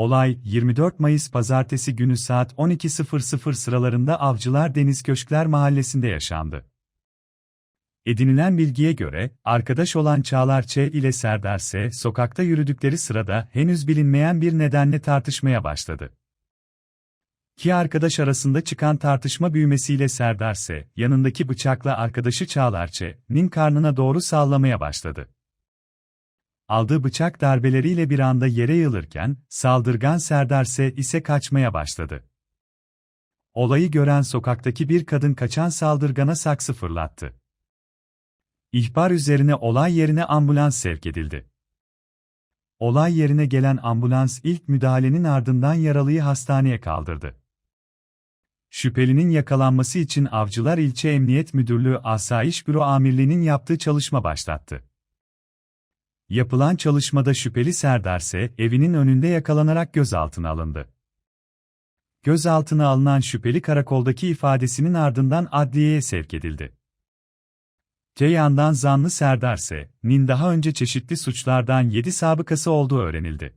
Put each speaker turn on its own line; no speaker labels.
Olay, 24 Mayıs pazartesi günü saat 12.00 sıralarında Avcılar Deniz Köşkler Mahallesi'nde yaşandı. Edinilen bilgiye göre, arkadaş olan Çağlar Ç. ile Serdar S. sokakta yürüdükleri sırada henüz bilinmeyen bir nedenle tartışmaya başladı. İki arkadaş arasında çıkan tartışma büyümesiyle Serdar S. yanındaki bıçakla arkadaşı Çağlar Ç.'nin karnına doğru sallamaya başladı. Aldığı bıçak darbeleriyle bir anda yere yığılırken, saldırgan Serdar S. ise kaçmaya başladı. Olayı gören sokaktaki bir kadın kaçan saldırgana saksı fırlattı. İhbar üzerine olay yerine ambulans sevk edildi. Olay yerine gelen ambulans ilk müdahalenin ardından yaralıyı hastaneye kaldırdı. Şüphelinin yakalanması için Avcılar İlçe Emniyet Müdürlüğü Asayiş Büro Amirliği'nin yaptığı çalışma başlattı. Yapılan çalışmada şüpheli Serdar S. evinin önünde yakalanarak gözaltına alındı. Gözaltına alınan şüpheli karakoldaki ifadesinin ardından adliyeye sevk edildi. Te yandan zanlı Serdar S.'nin daha önce çeşitli suçlardan 7 sabıkası olduğu öğrenildi.